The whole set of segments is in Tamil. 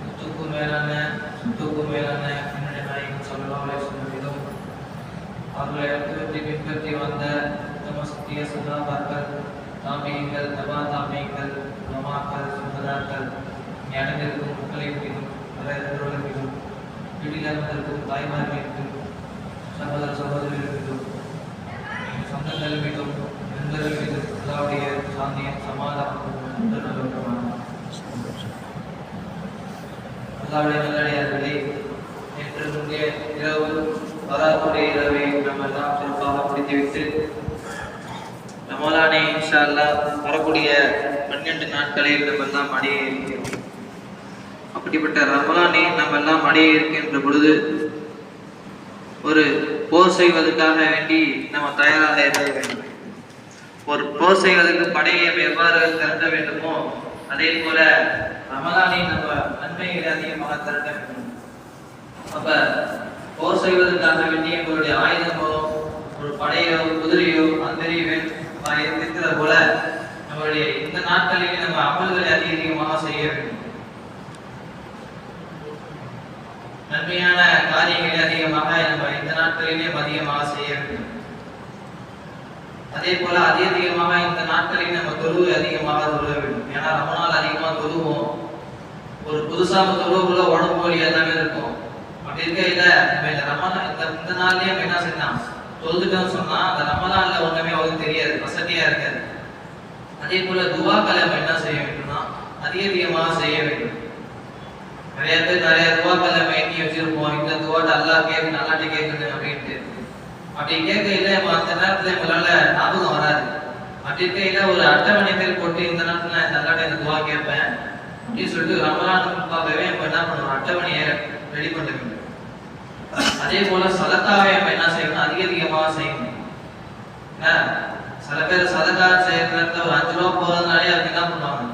முத்துக்கு மேலான சுத்துக்கு மேலான என்னுடைய நாயகம் அவர்களை பின்பற்றி வந்த உத்தம சத்திய சுதாபாக்கள் தாமியங்கள் தபா தாமியங்கள் நமாக்கள் சுந்தராக்கள் ஞானங்களுக்கும் மக்களின் மீதும் வரைதர்களும் மீதும் வீட்டில் தாய்மார்களுக்கும் சகோதர சகோதரிகள் மீதும் சொந்தங்கள் மீதும் நண்பர்கள் மீதும் அல்லாவுடைய சாந்தியம் சமாதானம் அல்லாவுடைய நல்லடியார்களே நேற்று முந்தைய இரவு வராக்கூடிய இரவை நம்ம எல்லாம் சிறப்பாக முடித்துவிட்டு ரமலானே இன்ஷா அல்லாஹ் வரக்கூடிய பன்னெண்டு நாட்களில் நம்ம எல்லாம் அடைய இருக்கிறோம் அப்படிப்பட்ட ரமலானை நம்ம எல்லாம் அடைய இருக்கின்ற பொழுது ஒரு போர் செய்வதற்காக வேண்டி நம்ம தயாராக இருக்க வேண்டும் ஒரு போர் செய்வதற்கு படையை எவ்வாறு திரட்ட வேண்டுமோ அதே போல ரமலானை நம்ம நன்மைகளை அதிகமாக திரட்ட வேண்டும். அப்ப போர் செய்வதற்காக வேண்டிய உங்களுடைய ஆயுதமோ ஒரு படையோ குதிரையோ அந்தரியோ இருக்கிற போல நம்மளுடைய இந்த நாட்களில் நம்ம அமல்களை அதிக அதிகமாக செய்ய வேண்டும். நன்மையான காரியங்களை அதிகமாக நம்ம இந்த நாட்களிலே அதிகமாக செய்ய வேண்டும். அதே போல அதிக அதிகமாக இந்த நாட்களில் நம்ம தொழுவு அதிகமாக தொழுக வேண்டும். ஏன்னா ரொம்ப நாள் அதிகமாக தொழுவோம். ஒரு புதுசாக தொழுவுக்குள்ள உடம்பு வழியாக எல்லாமே இருக்கும். அப்படி இருக்கையில நம்ம இந்த ரமணா இந்த இந்த நாள்லயே நம்ம என்ன செய்யலாம்? தொழுதுட்டோம்னு சொன்னா அந்த ரமலான்ல ஒண்ணுமே அவங்களுக்கு தெரியாது வசதியா இருக்காது. அதே போல துவாக்களை நம்ம என்ன செய்ய வேண்டும்னா அதிக அதிகமாக செய்ய வேண்டும். நிறைய பேர் நிறைய துவாக்களை நம்ம எண்ணி வச்சிருப்போம். இந்த துவாட்ட நல்லா கேட்கு நல்லாட்டி கேட்கணும் அப்படின்ட்டு. அப்படி கேட்கையில மற்ற அந்த நேரத்துல நம்மளால ஞாபகம் வராது. அப்படி இருக்கையில ஒரு அட்டவணை பேர் போட்டு இந்த நேரத்துல நான் நல்லாட்ட இந்த துவா கேட்பேன். அப்படின்னு சொல்லிட்டு ரமலானுக்காகவே நம்ம என்ன பண்ணுவோம்? அட்டவணையை ரெடி பண்ண அதே போல சதக்காவை நம்ம என்ன செய்யணும்? அதிக அதிகமாக செய்யணும். என்ன? சில பேர் சதக்கா செய்யற ஒரு அஞ்சு ரூபா போறதுனாலே அவங்க என்ன பண்ணுவாங்க?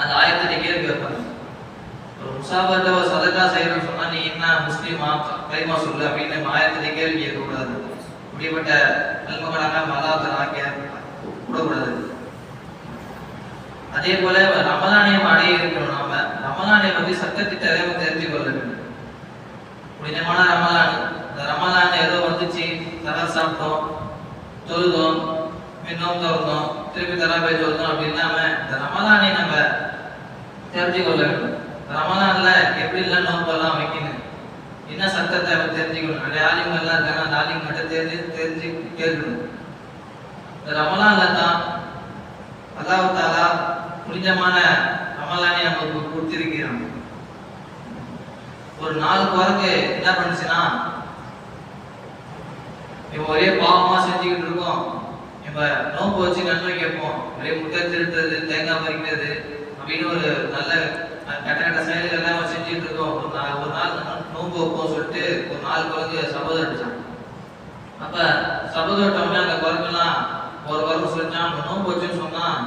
அந்த ஆயிரத்தி கேள்வி கேட்பாங்க. ஒரு முசாபாட்ட ஒரு சதக்கா செய்யறோம்னு சொன்னா நீ என்ன முஸ்லீமா? கைமா சொல்லு அப்படின்னு ஆயிரத்தி கேள்வி கேட்கக்கூடாது. இப்படிப்பட்ட நல்மகனாக மலாத்தை ஆக்கிய கூடக்கூடாது. அதே போல ரமலானையும் அடைய இருக்கணும் நாம. ரமலானை வந்து சட்டத்திட்ட தெரிஞ்சு கொள்ள வேண்டும். புனிதமான ரமலான் இந்த ரமலான் ஏதோ வந்துச்சு தர சாப்பிட்டோம் தொழுதோம் இன்னும் திறந்தோம் திருப்பி தராபே தொழுதோம் அப்படி இல்லாம இந்த ரமலானை நம்ம தெரிஞ்சு கொள்ள வேண்டும். ரமலான்ல எப்படி எல்லாம் நோம்பெல்லாம் வைக்கணும். என்ன சத்தத்தை தெரிஞ்சுக்கணும்? நிறைய ஆலிம்கள் எல்லாம் இருக்காங்க அந்த ஆலிம் மட்டும் தெரிஞ்சு தெரிஞ்சு கேட்கணும் ரமலான்ல தான் அல்லாஹ் தாலா புனிதமான ரமலானை நமக்கு கொடுத்திருக்கிறான் ஒரு நாலு குரங்கு என்ன பண்ணுச்சுன்னா இப்ப ஒரே பாவமா செஞ்சுக்கிட்டு இருக்கோம். இப்ப நோன்பு வச்சு நன்மை கேட்போம் ஒரே முட்டை திருட்டுறது தேங்காய் பறிக்கிறது அப்படின்னு ஒரு நல்ல கட்ட கெட்ட செயல்கள் எல்லாம் வச்சு செஞ்சுட்டு இருக்கோம் ஒரு நாள் ஒரு நாள் நோன்பு சொல்லிட்டு ஒரு நாலு குழந்தைய சபதம் அடித்தான் அப்போ சபதம் விட்டோம்னா அந்த குழந்தைலாம் ஒரு குரங்கு செஞ்சான். நோன்பு வச்சுன்னு சொன்னால்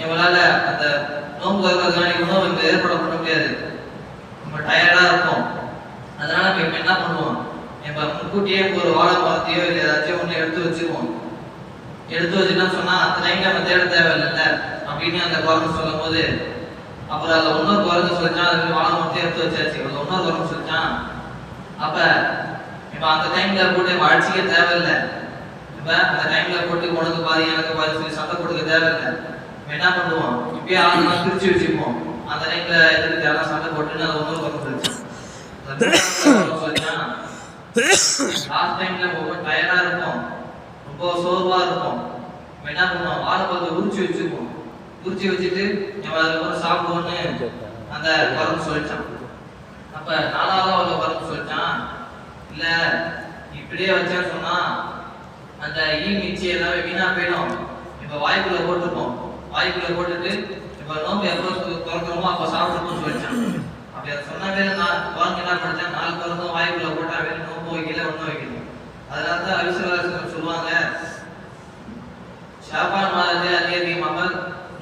இவங்களால அந்த நோன்பு இருக்கிறதுக்கான உணவு இங்கே ஏற்பாடு பண்ண முடியாது. நம்ம டயர்டாக இருப்போம். அதனால நம்ம இப்போ என்ன பண்ணுவோம்? இப்போ முன்கூட்டியே ஒரு வாழை மரத்தையோ இல்லை ஏதாச்சும் ஒன்று எடுத்து வச்சிருவோம். எடுத்து வச்சுன்னா சொன்னால் அத்தனை நம்ம தேட தேவையில்லைல்ல. அப்படின்னு அந்த குரங்கு சொல்லும் போது அப்புறம் அதுல இன்னொரு குரங்கு சொல்லிச்சான் அதுக்கு வாழை மரத்தையும் எடுத்து வச்சாச்சு. அதுல இன்னொரு குரங்கு சொல்லிச்சான் அப்ப இப்ப அந்த டைம்ல போட்டு நம்ம அடிச்சிக்க தேவையில்லை. இப்ப அந்த டைம்ல போட்டு உனக்கு பாதி எனக்கு பாதி சொல்லி சண்டை கொடுக்க தேவையில்லை. என்ன பண்ணுவோம்? இப்பயே ஆளுங்க மாதிரி பிரிச்சு வச்சுப்போம் அந்த டைம்ல எதுக்கு தேவை சண்டை போட்டு அதை ஒன்றும் பண்ண சொல்லிச்சான் லாஸ்ட் டைம்ல ரொம்ப டயர்டா இருக்கும் ரொம்ப சோர்வா இருக்கும் என்ன பண்ணுவோம்? வாழை பழத்தை உரிச்சு வச்சுப்போம் குறிச்சி வச்சுட்டு நம்ம அதுக்கப்புறம் சாப்பிடுவோன்னு அந்த குரங்கு சொல்லிச்சான் அப்ப நாலாவது அவ்வளவு குரங்கு சொல்லிச்சான் இல்ல இப்படியே வச்சேன்னு சொன்னா அந்த ஈ மிச்சி எல்லாமே வீணா போயிடும். இப்ப வாய்க்குள்ள போட்டுப்போம். வாய்க்குள்ள போட்டுட்டு இப்ப நோம்பு எப்போ திறக்கிறோமோ அப்ப சாப்பிடுவோம்னு சொல்லிச்சான் அப்படி அதை சொன்ன பேர் நான் குரங்கு என்ன பண்ணேன் நாலு குரங்கும் வாய்க்குள்ள போட்டா வேணும் நோம்பு வைக்கல ஒன்றும் வைக்கல. அதனால தான் அவிசுவாசம் சொல்லுவாங்க ஷாபான் மாதத்தில் அதிக அதிகமாக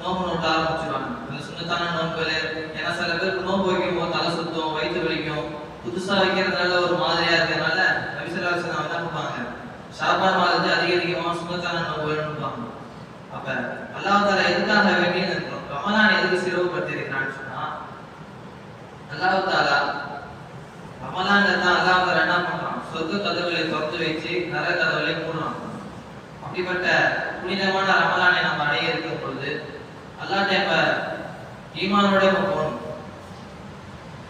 நோம்பு நோட்ட ஆரம்பிச்சிருவாங்க. அது சுண்ணத்தான நோன்புகள் ஏன்னா சில பேருக்கு நோம்பு வைக்கும் தலை சுத்தம் வயிற்று வலிக்கும். புதுசா வைக்கிறதுனால ஒரு மாதிரியா இருக்கிறதுனால நபிசல்லாசன் தான் கொடுப்பாங்க ஷாபான் மாதத்தில் அதிக அதிகமாக சுண்ணத்தான நோன்புகள் நோக்குவாங்க அப்ப அல்லாஹ் எதுக்காக வேண்டி இந்த ரமலான் எதுக்கு சிறப்புப்படுத்தி இருக்கிறான்னு சொன்னா அல்லாஹ் தாலா ரமலான் தான் அல்லாஹ் என்ன பண்றான் சொத்து கதவுகளை திறந்து வச்சு நர கதவுகளை மூடுறான் அப்படிப்பட்ட புனிதமான ரமலானை நம்ம அடைய இருக்கிறோம். அல்லாட்ட இப்ப ஈமானோட இப்ப போகணும்.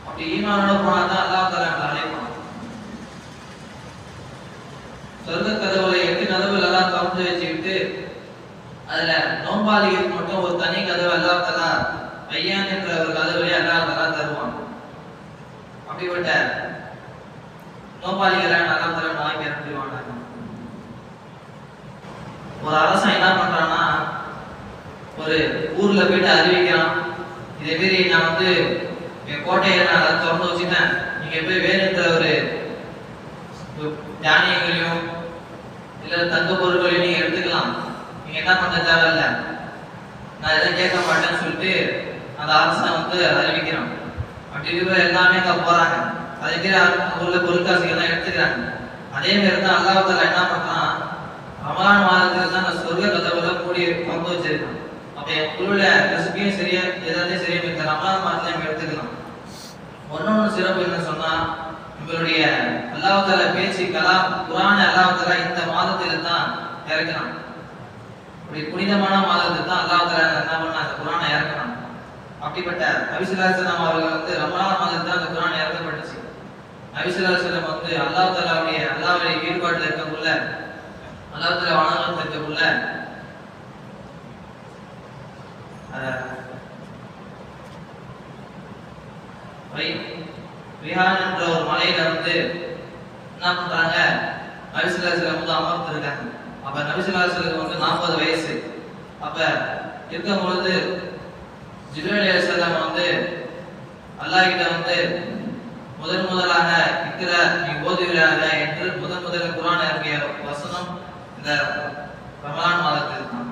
அப்படி ஈமானோட போனா தான் அல்லாஹ் தாலா நம்மளை அழைப்பான். சொர்க்க கதவுகளை எட்டு கதவுகள் எல்லாம் திறந்து வச்சுக்கிட்டு அதுல நோம்பாளிகளுக்கு மட்டும் ஒரு தனி கதவு அல்லா தலா பையன் என்ற ஒரு கதவுலே அல்லா தலா தருவான். அப்படிப்பட்ட நோம்பாளிகளை நல்லா தர நாய்க்கு இறந்துருவாங்க ஒரு அரசன் என்ன பண்றான்னா ஒரு ஊர்ல போயிட்டு அறிவிக்கிறான். இதே மாரி நான் வந்து என் கோட்டையை நான் அதை திறந்து வச்சுட்டேன். நீங்க போய் வேணுன்ற ஒரு தானியங்களையும் இல்ல தங்க பொருட்களையும் நீங்க எடுத்துக்கலாம். நீங்க என்ன பண்ண தேவையில்லை. நான் எதுவும் கேட்க மாட்டேன்னு சொல்லிட்டு அந்த அரசன் வந்து அறிவிக்கிறான். அப்படி இருக்கிற எல்லாமே அங்க போறாங்க. அதுக்கு உள்ள பொருட்காசிகள் தான் எடுத்துக்கிறாங்க. அதே மாதிரி தான் அல்லாஹால என்ன பண்றான்? ரமலான் மாதத்துல தான் நான் சொர்க்க கதவுல மூடி பங்கு வச்சிருக்கான். உள்ள என் ரெசிபியும் சரியா ஏதாவது சரியா இந்த ரமலான் மாதத்துல நம்ம எடுத்துக்கலாம் ஒன்னொன்னு சிறப்பு என்ன சொன்னா உங்களுடைய அல்லாஹால பேச்சு கலாம் குரான அல்லாஹால இந்த மாதத்தில் தான் இறக்கணும். அப்படி புனிதமான மாதத்தில் தான் அல்லாஹால என்ன பண்ண அந்த குரானை இறக்கணும். அப்படிப்பட்ட நபிசுல்லாசலம் அவர்கள் வந்து ரமலான் மாதத்தில் அந்த குரான் இறக்கப்பட்டுச்சு. நபிசுல்லாசலம் வந்து அல்லாஹ் தாலாவுடைய அல்லாவுடைய ஈடுபாட்டில் இருக்கக்குள்ள அல்லாஹ் தாலா வணங்கத்தில் இருக்கக்குள்ள ரிஹான் என்ற ஒரு மலையில வந்து என்ன பண்றாங்க? நபிசுல்லாசலம் வந்து அமர்ந்திருக்காங்க. அப்ப நபிசுல்லாசலுக்கு வந்து நாற்பது வயசு. அப்ப இருக்கும் பொழுது ஜிப்ரீல் வந்து அல்லாஹ் கிட்ட வந்து முதன் முதலாக இக்கிற நீ ஓதுகிறாக என்று முதன் முதல் குரான் இறங்கிய வசனம் இந்த ரமலான் மாதத்தில் தான்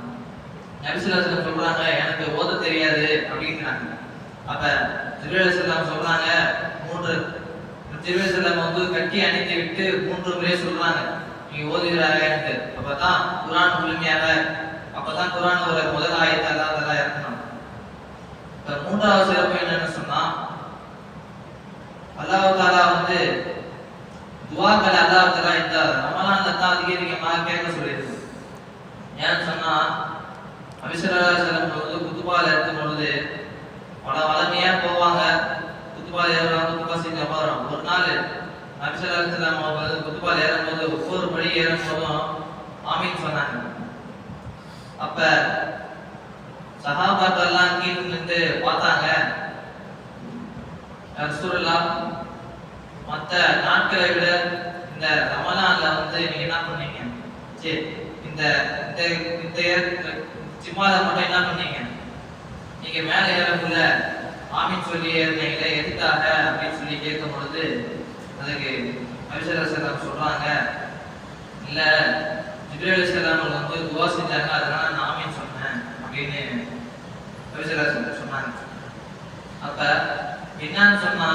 நபிசுல்லாசலம் சொல்றாங்க எனக்கு ஓத தெரியாது அப்படிங்கிறாங்க அப்ப ஜிப்ரீல் சொல்றாங்க மூன்று ஜிப்ரீல் வந்து கட்டி அணைத்து விட்டு மூன்று முறை சொல்றாங்க. நீ எனக்கு அப்பதான் குரான் முழுமையாக அப்பதான் குரான் ஒரு முதல் ஆயத்தை அல்லாஹ் இருக்கணும். இப்ப மூன்றாவது சிறப்பு என்னன்னு சொன்னா அல்லாஹ் தாலா வந்து துவாக்கள் அல்லாஹ் தாலா இந்த ரமலான்ல தான் அதிக அதிகமாக கேட்க சொல்லியிருக்கு. ஏன்னு சொன்னா அபிசராசலம் வந்து குத்துபால் இருக்கும் பொழுது பல வளமையா போவாங்க. குத்துபால் ஏறுவாங்க குத்துபா செஞ்சு அமர்றோம் ஒரு நாள் அபிசராசலம் வந்து குத்துபால் ஏறும்போது ஒவ்வொரு படி ஏறும் போதும் சொன்னாங்க. அப்ப சகாபாக்கள்லாம் எல்லாம் கீழ் நின்று பார்த்தாங்க. ரசூலுல்லா மத்த நாட்களை விட இந்த ரமலான்ல வந்து நீங்க என்ன பண்ணீங்க? சரி இந்த இந்த இந்த அதை மட்டும் என்ன பண்ணீங்க? நீங்க மேல ஏறக்குள்ள ஆமீன் சொல்லி ஏறினீங்களே எதுக்காக அப்படின்னு சொல்லி கேட்கும் பொழுது அதுக்கு அபிஷேகம் சொல்றாங்க. இல்ல ஜிப்ரேல் சலாம் வந்து துவா செஞ்சாங்க அதனால நான் ஆமீன் சொன்னேன் அப்படின்னு அபிஷேகம் சொன்னாங்க. அப்ப என்னன்னு சொன்னா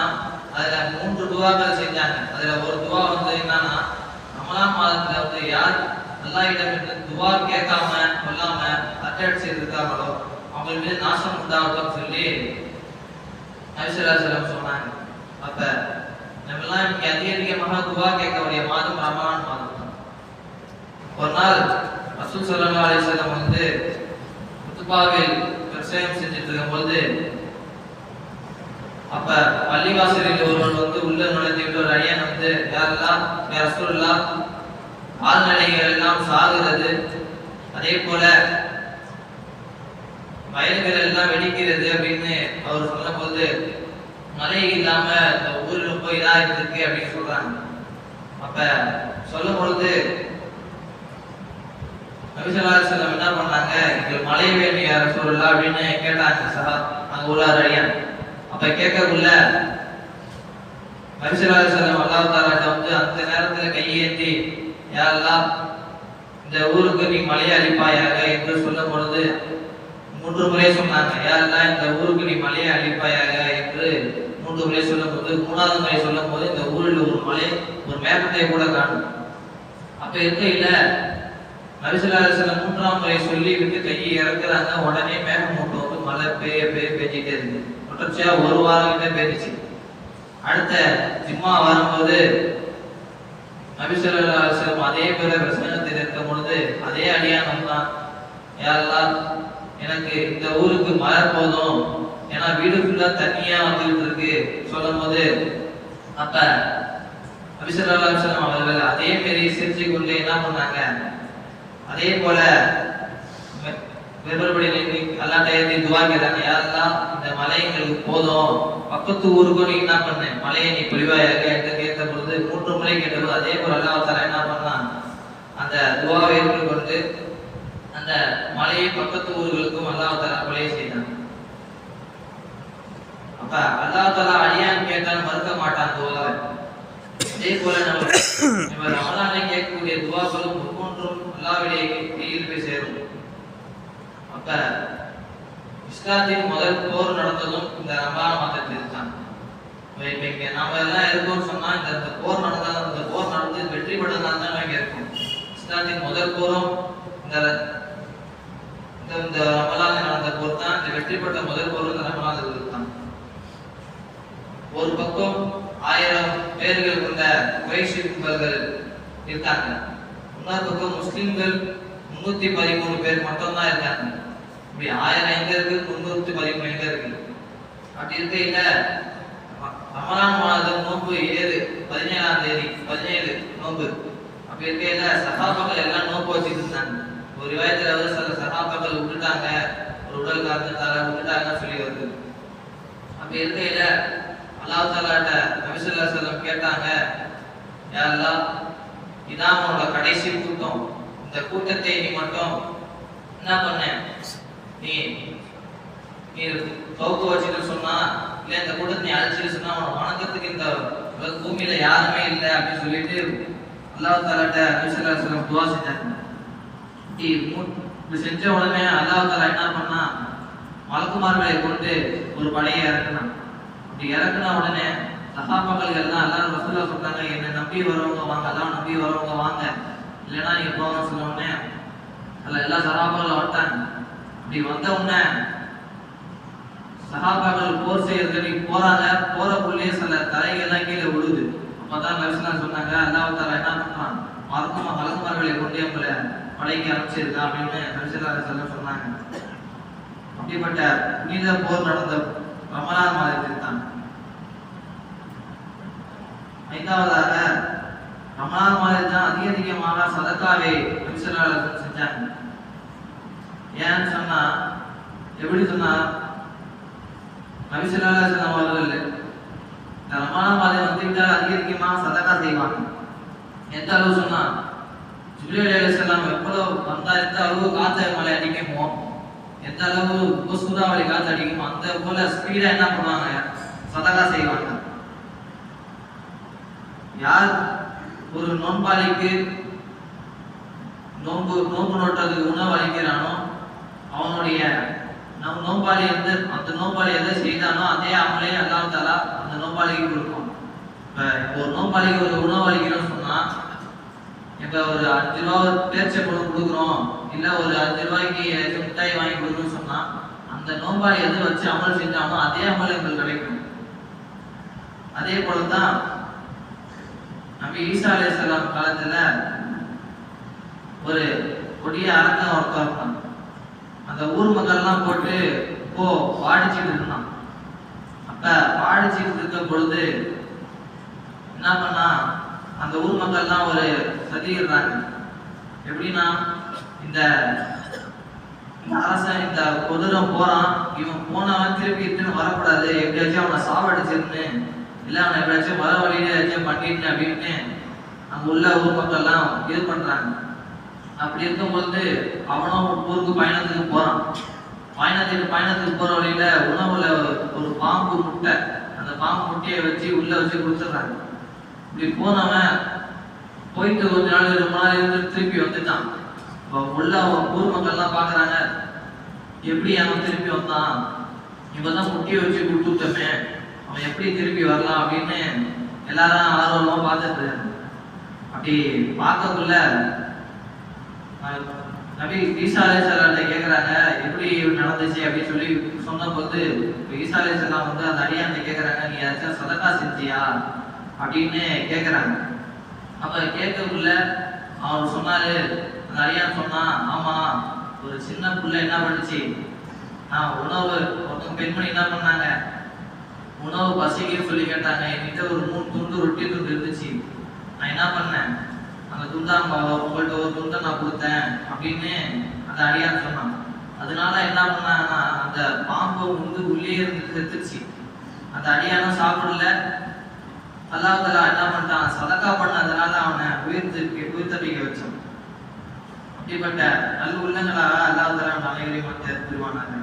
அதுல மூன்று துவாக்கள் செஞ்சாங்க. அதுல ஒரு துவா வந்து என்னன்னா ரமலான் மாதத்துல வந்து யார் அல்லாஹ்விடம் இடம் துவா கேட்காம கொல்லாம அட்டாக் இருக்காங்களோ அவங்க மீது நாசம் உண்டாகட்டும் சொல்லி நபிசுல்லாசலம் சொன்னாங்க. அப்ப நம்மெல்லாம் இன்னைக்கு அதிக அதிகமாக துவா கேட்கக்கூடிய மாதம் ரமலான் மாதம் தான். ஒரு நாள் ரசூல் ஸல்லல்லாஹு அலைஹி வந்து குத்துபாவில் விவசாயம் செஞ்சுட்டு இருக்கும்போது அப்ப பள்ளிவாசலில் ஒருவன் வந்து உள்ள நுழைந்து விட்டு ஒரு அடியான் வந்து யாரெல்லாம் யார் ரசூலுல்லாஹ் கால்நடைகள் எல்லாம் சாகுறது அதே போல வயல்கள் எல்லாம் வெடிக்கிறது அப்படின்னு அவர் சொன்னபோது மழை இல்லாம இந்த ஊர் போய் இதா இருந்திருக்கு அப்படின்னு சொல்றாங்க. அப்ப சொல்லும் பொழுது நபிசல்லாசலம் என்ன பண்ணாங்க இங்க மழை வேண்டிய சொல்லலாம் அப்படின்னு கேட்டாங்க. சஹா அங்க உள்ள அடியான். அப்ப கேட்கக்குள்ள நபிசல்லாசலம் அல்லாஹ் தாலாட்ட வந்து அந்த நேரத்துல கையேந்தி யாரெல்லாம் இந்த ஊருக்கு நீ மலையை அளிப்பாயாக என்று சொல்லும் பொழுது மூன்று முறை சொன்னாங்க. யாரெல்லாம் இந்த ஊருக்கு நீ மலையை அழிப்பாயாக என்று மூன்று முறை சொல்லும் போது மூணாவது முறை சொல்லும் போது இந்த ஊரில் ஒரு மலை ஒரு மேகத்தை கூட காணும். அப்ப இருக்கையில நபிசுல்லாசல மூன்றாம் முறை சொல்லி விட்டு கையை இறக்குறாங்க. உடனே மேகம் மூட்டம் வந்து மழை பெய்ய பெய்ய பெஞ்சிட்டே இருக்கு. தொடர்ச்சியா ஒரு வாரம் கிட்ட பெய்ஞ்சிச்சு அடுத்த ஜிம்மா வரும்போது நபிசுல்லாசலம் அதே பேர பிரசனத்தில் இருக்கும் பொழுது அதே அடியானம் தான் யாரெல்லாம் எனக்கு இந்த ஊருக்கு மழை போதும். ஏன்னா வீடு ஃபுல்லா தண்ணியா வந்துகிட்டு இருக்கு சொல்லும் போது அப்ப நபிசல்லாஸ்லாம் அவர்கள் அதே மாரி சிரிச்சு கொண்டு என்ன பண்ணாங்க? அதே போல வெறுபடி அல்லாட்ட எழுதி துவா கேட்டாங்க யாரெல்லாம் இந்த மலை எங்களுக்கு போதும் பக்கத்து ஊருக்கும் நீ என்ன பண்ண? மலையை நீ பொழிவாயாக என்று கேட்ட பொழுது மூன்று முறை கேட்டபோது அதே போல அல்லாஹ் தஆலா என்ன பண்ணான்? அந்த துவாவை ஏற்றுக்கொண்டு அந்த மலையை பக்கத்து ஊர்களுக்கும் அல்லாஹால தஆலா கொலை செய்தான். அப்ப அல்லாஹால தஆலா அடியான் கேட்டால் மறுக்க மாட்டான் தோலா அதே போல நம்ம ரமலானை கேட்கக்கூடிய துவாக்களும் ஒவ்வொன்றும் அல்லாஹ்வுடைய கையில் போய் சேரும். அப்ப இஸ்லாத்தின் முதல் போர் நடந்ததும் இந்த ரமலான் மாதத்தில் தான் இப்ப இங்க நாம எல்லாம் இருக்கோம்னு சொன்னா இந்த இந்த போர் நடந்தால் இந்த போர் நடந்து வெற்றி பெற்றதால் தான் இங்க இருக்கும். இஸ்லாத்தின் முதல் போரும் இந்த இந்த இந்த ரமலான் நடந்த போர் தான் இந்த வெற்றி பெற்ற முதல் போர் இந்த ரமலான் தான். ஒரு பக்கம் ஆயிரம் பேர்கள் கொண்ட குறைஷி கும்பல்கள் இருக்காங்க. இன்னொரு பக்கம் முஸ்லிம்கள் முன்னூத்தி பதிமூணு பேர் மட்டும்தான் இருக்காங்க. இப்படி ஆயிரம் எங்க இருக்கு முன்னூத்தி பதிமூணு எங்க இருக்கு. அப்படி இருக்கையில ரமலான் மாதம் நோன்பு ஏழு பதினேழாம் தேதி பதினேழு நோன்பு. அப்படி இருக்கையில சகாபாக்கள் எல்லாம் நோன்பு வச்சுட்டு இருந்தாங்க. ஒரு விவாயத்துல வந்து சில சகாபாக்கள் விட்டுட்டாங்க ஒரு உடல் காரணத்தால விட்டுட்டாங்கன்னு சொல்லி வருது. அப்படி இருக்கையில அல்லாஹ் தாலாட்ட நபிசுல்லா செல்லம் கேட்டாங்க யாரெல்லாம் இதான் உன்னோட கடைசி கூட்டம். இந்த கூட்டத்தை நீ மட்டும் என்ன பண்ண? நீ நீ தோப்பு வச்சுட்டு சொன்னா இல்லை இந்த கூட்டத்தை நீ அழைச்சிட்டு சொன்னா உனக்கு வணக்கத்துக்கு இந்த உலக பூமியில யாருமே இல்லை அப்படின்னு சொல்லிட்டு அல்லாஹ் தாலாட்ட நபிசுல்லா செல்லம் துவா செஞ்சாங்க. இப்படி செஞ்ச உடனே அல்லாஹால என்ன பண்ணா? மலக்குமார்களை கொண்டு ஒரு படையை இறக்குனான். அப்படி இறக்குன உடனே சகாபாக்கள் எல்லாம் எல்லாரும் ரசூலா சொல்றாங்க என்னை நம்பி வரவங்க வாங்க எல்லாம் நம்பி வரவங்க வாங்க. இல்லைன்னா நீங்க போங்க சொன்ன உடனே அதுல எல்லா சகாபாக்களும் வந்துட்டாங்க. அப்படி வந்த உடனே சகாபாக்கள் போர் செய்யறதுக்கு போறாங்க போறக்குள்ளேயே சில தலைகள்லாம் கீழே விழுது. அப்பதான் நபிசுல்லா சொன்னாங்க அல்லாஹால என்ன பண்ணான் மறக்குமா மலக்குமார்களை கொண்டே உங்களை படைக்கு அனுப்பிச்சிருக்கா அப்படின்னு நபிசுல்லா சொல்ல சொன்னாங்க. அப்படிப்பட்ட புனித போர் நடந்த ரமலான் மாதத்தில் தான் ஐந்தாவதாக ரமலான் மாதத்தில் தான் அதிக அதிகமாக சதக்காவை நபிசுல்லாசன் செஞ்சாங்க. ஏன்னு சொன்னா எப்படி சொன்னா நபிசுல்லாசன் அவர்கள் இந்த ரமலான் மாதம் வந்துவிட்டால் அதிக அதிகமாக சதக்கா செய்வாங்க. எந்த அளவு சொன்னா ஜிப்ரேலாம் அலைஹிஸ்ஸலாம் எவ்வளவு வந்தா எந்த அளவு காத்த மலை அடிக்குமோ எந்த அளவு சூறாவளி காத்து அடிக்குமோ அந்த போல ஸ்பீடா என்ன பண்ணுவாங்க? சதகா செய்வாங்க. யார் ஒரு நோன்பாளிக்கு நோன்பு நோன்பு நோட்டத்துக்கு உணவு அளிக்கிறானோ அவனுடைய நம் நோன்பாளி வந்து அந்த நோன்பாளி எதை செய்தானோ அதே அமலே அல்லாஹ் அந்த நோன்பாளிக்கு கொடுக்கும். இப்போ ஒரு நோன்பாளிக்கு ஒரு உணவு அளிக்கிறோம்னு சொன்னா இப்போ ஒரு அஞ்சு ரூபா பேர்ச்சை கூட கொடுக்குறோம். இல்ல ஒரு அஞ்சு ரூபாய்க்கு ஏதாச்சும் மிட்டாய் வாங்கி கொடுக்கணும்னு சொன்னா அந்த நோம்பாளி எது வச்சு அமல் செஞ்சாமோ அதே அமல் எங்களுக்கு கிடைக்கும். அதே போலதான் நம்ம ஈசா அலைஹிஸ்ஸலாம் காலத்துல ஒரு கொடிய அரங்கம் ஒருத்தன் இருப்பான். அந்த ஊர் மக்கள்லாம் போட்டு போ பாடிச்சுட்டு இருந்தான். அப்ப பாடிச்சுட்டு இருக்க பொழுது என்ன பண்ணான்? அந்த ஊர் மக்கள்லாம் ஒரு சதிக்கிறாங்க எப்படின்னா இந்த இந்த அரசன் இந்த குதிரை போறான். இவன் போனவன் திருப்பி இட்டுன்னு வரக்கூடாது. எப்படியாச்சும் அவனை சாவடிச்சிருந்து இல்ல அவனை எப்படியாச்சும் வர வழியில ஏதாச்சும் பண்ணிட்டு அப்படின்னு அங்க உள்ள ஊர் மக்கள்லாம் இது பண்றாங்க. அப்படி இருக்கும்போது அவனும் ஊருக்கு பயணத்துக்கு போறான். பயணத்துக்கு பயணத்துக்கு போற வழியில உணவுல ஒரு பாம்பு முட்டை அந்த பாம்பு முட்டையை வச்சு உள்ள வச்சு கொடுத்துட்றாங்க இப்படி போனவன் போயிட்டு கொஞ்ச நாள் ரொம்ப நாள் இருந்து திருப்பி வந்துட்டான். இப்போ உள்ள ஊர் மக்கள்லாம் பார்க்குறாங்க எப்படி அவன் திருப்பி வந்தான்? இவன் தான் முட்டியை வச்சு கொடுத்துட்டோமே அவன் எப்படி திருப்பி வரலாம் அப்படின்னு எல்லாரும் ஆர்வமா பார்த்துட்டு அப்படி பார்க்கக்குள்ள நபி ஈசா அலைசலாட்ட கேட்குறாங்க எப்படி நடந்துச்சு அப்படின்னு சொல்லி சொன்னபோது போது ஈசா அலைசலாம் வந்து அந்த அடியாண்ட கேட்குறாங்க நீ ஏதாச்சும் சதக்கா செஞ்சியா? அப்படின்னு கேட்குறாங்க அப்போ கேட்கக்குள்ள அவர் சொன்னார் அந்த அடியான் சொன்னான் ஆமாம் ஒரு சின்ன புள்ள என்ன பண்ணுச்சு? நான் உணவு ஒருத்தவங்க பெண்மணி என்ன பண்ணாங்க? உணவு பசிக்குன்னு சொல்லி கேட்டாங்க. என்கிட்ட ஒரு மூணு துண்டு ரொட்டி துண்டு இருந்துச்சு. நான் என்ன பண்ணேன்? அந்த துண்டா உங்கள்கிட்ட ஒரு துண்டை நான் கொடுத்தேன் அப்படின்னு அந்த அடியான் சொன்னான். அதனால என்ன பண்ணாங்கன்னா அந்த பாம்பு வந்து உள்ளே இருந்து செத்துச்சு அந்த அடியானம் சாப்பிடல. அல்லாஹ் தலா என்ன பண்ணிட்டான்? சதக்கா பண்ணதுனால அவனை உயிர் உயிர்த்தப்பிக்க உயிர் வச்சான். அப்படிப்பட்ட நல்ல உள்ளங்களாக அல்லாஹ் தலா நம்ம அனைவரையும் தேர்ந்துருவானாங்க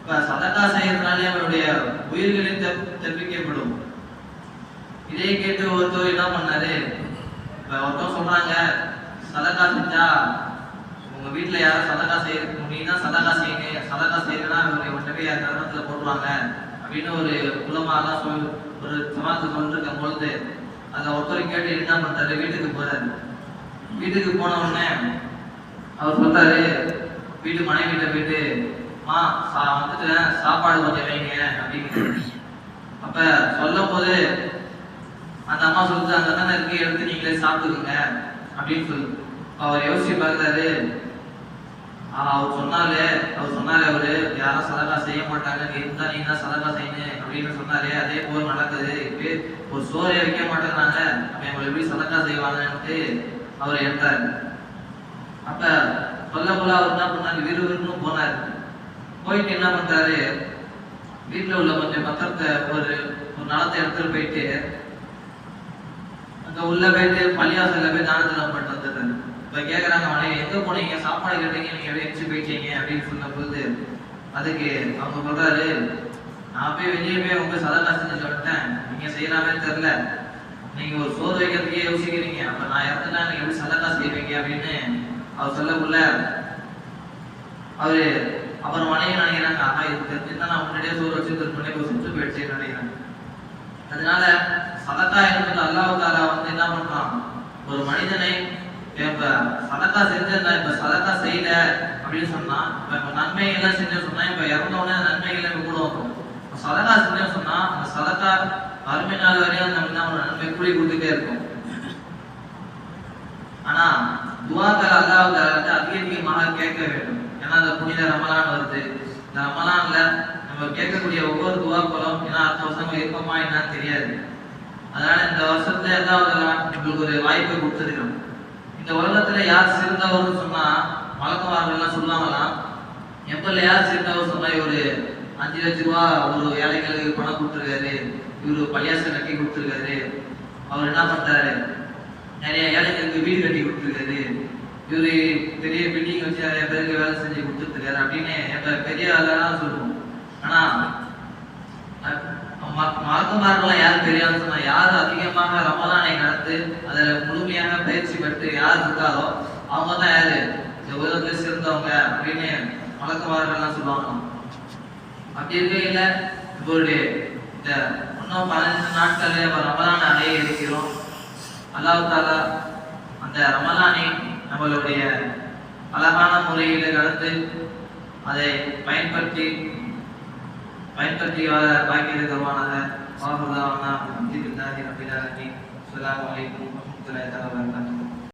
இப்ப சதக்கா செய்யறதுனாலே அவருடைய உயிர்களையும் தெரிவிக்கப்படும் இதே கேட்டு ஒருத்தர் என்ன பண்ணாரு? இப்ப ஒருத்தர் சொல்றாங்க சதக்கா செஞ்சா உங்க வீட்டுல யாரும் சதக்கா செய்ய நீ சதக்கா செய்யுங்க சதக்கா செய்யணும்னா அவருடைய கொண்டு போய் போடுவாங்க. அப்படின்னு ஒரு குலமாலாம் சொல் ஒரு சமாத்து சொல்லிருக்கும் பொழுது அதுல ஒருத்தர் கேட்டு என்ன பண்ணுறாரு வீட்டுக்கு போறாரு. வீட்டுக்கு போன உடனே அவர் சொல்கிறாரு வீட்டு மனைவிட்ட போயிட்டு மா சா வந்துட்டு சாப்பாடு கொஞ்சம் வைங்க அப்படின்னு. அப்ப சொல்லும் போது அந்த அம்மா சொல்லுது அந்த தானே இருக்கு. எடுத்து நீங்களே சாப்பிட்டுக்குங்க அப்படின்னு சொல்லு. அவர் யோசிச்சு பார்க்குறாரு ஆஹ் அவர் சொன்னாலே அவர் சொன்னாரு அவரு. யாரும் சதகா செய்ய மாட்டாங்க. நீ இருந்தா நீ தான் சதகா செய்யணும் அப்படின்னு சொன்னாரே. அதே போல் நடக்குது. இப்ப ஒரு சோறே வைக்க மாட்டேங்கிறாங்க. அப்ப இவங்க எப்படி சதகா செய்வாங்கன்ட்டு அவர் எடுத்தாரு அப்ப சொல்ல போல அவர் என்ன பண்ணாரு? விறுவிறுன்னு போனாரு. போயிட்டு என்ன பண்றாரு? வீட்டுல உள்ள கொஞ்சம் பத்திரத்தை ஒரு ஒரு நலத்தை எடுத்துட்டு போயிட்டு அங்க உள்ள போயிட்டு பள்ளியாசல போய் தானத்தில் பண்ணிட்டு வந்துடுறாரு. இப்ப கேட்குறாங்க மனைவி எங்க போனீங்க? சாப்பாடு கேட்டீங்க நீங்க எப்படி எச்சு போயிட்டீங்க? அப்படின்னு சொன்ன போது அதுக்கு அவங்க சொல்கிறாரு நான் போய் வெளியே போய் உங்க சதனா செஞ்சு சொல்லிட்டேன். நீங்க செய்யற தெரில நீங்கள் நீங்க ஒரு சோறு வைக்கிறதுக்கே யோசிக்கிறீங்க. அப்ப நான் இறந்துனா நீங்க எப்படி சதனா செய்வீங்க அப்படின்னு அவர் சொல்லக்குள்ள அவரு அப்புறம் மனைவி நினைக்கிறாங்க. ஆஹா இது தெரிஞ்சுதான் நான் முன்னாடியே சோறு வச்சு திருப்பி இப்போ சுற்று போயிடுச்சு நினைக்கிறேன். அதனால சதக்கா என்பது அல்லாஹ் தாலா வந்து என்ன பண்றான்? ஒரு மனிதனை இப்ப சதக்கா செஞ்சிருந்தா இப்ப சதக்கா செய்யல அப்படின்னு சொன்னா இப்ப இப்ப நன்மை எல்லாம் செஞ்சு சொன்னா இப்ப இறந்தவொடனே நன்மைகள் இப்ப கூட வரும் சதக்கா செஞ்சு சொன்னா அந்த சதக்கா அருமை நாள் வரையும் நம்ம என்ன நன்மை கூலி கொடுத்துட்டே இருக்கும். ஆனா துவாக்கள் அல்லாஹ் வந்து அதிக அதிகமாக கேட்க வேண்டும். ஏன்னா அந்த புனித ரமலான் வருது. இந்த ரமலான்ல நம்ம கேட்கக்கூடிய ஒவ்வொரு துவாக்களும் ஏன்னா அடுத்த வருஷங்கள் இருப்போமா என்னன்னு தெரியாது. அதனால இந்த வருஷத்துல ஏதாவது உங்களுக்கு ஒரு வாய்ப்பை கொடுத்துருக்கோம் இந்த உலகத்துல யார் சிறந்தவர்னு சொன்னா வழக்கமார்கள்லாம் சொல்லுவாங்களாம். எப்பல யார் சிறந்தவர் சொன்னா இவரு அஞ்சு லட்ச ரூபா ஒரு ஏழைகளுக்கு பணம் கொடுத்துருக்காரு. இவரு பள்ளியாசம் கட்டி கொடுத்துருக்காரு. அவர் என்ன பண்றாரு? நிறைய ஏழைகளுக்கு வீடு கட்டி கொடுத்துருக்காரு. இவரு பெரிய பில்டிங் வச்சு நிறைய பேருக்கு வேலை செஞ்சு கொடுத்துருக்காரு அப்படின்னு எப்ப பெரிய ஆளெல்லாம் சொல்லுவோம். ஆனா மார்க்கமார்கள்லாம் யார் தெரியாது சொன்னா யார் அதிகமாக ரமலானை நடத்து அதுல முழுமையாக பயிற்சி பெற்று யார் இருக்காரோ அவங்க தான் யாரு? இந்த உலகத்துல சிறந்தவங்க அப்படின்னு வழக்கமார்கள்லாம் சொல்லுவாங்க. அப்படி இருக்கையில இவருடைய இந்த இன்னும் பதினஞ்சு நாட்கள்ல நம்ம ரமலான் அடைய இருக்கிறோம். அல்லாஹ் தாலா அந்த ரமலானை நம்மளுடைய அழகான முறையில் நடந்து அதை பயன்படுத்தி பயன்படுத்தி வாழ பாக்கியத்தை தருவானாக? வாகுதாவானா அல்ஹம்துலில்லாஹி ரப்பில் ஆலமீன் அஸ்ஸலாமு அலைக்கும். வரஹ்மத்துல்லாஹி வபரகாத்துஹு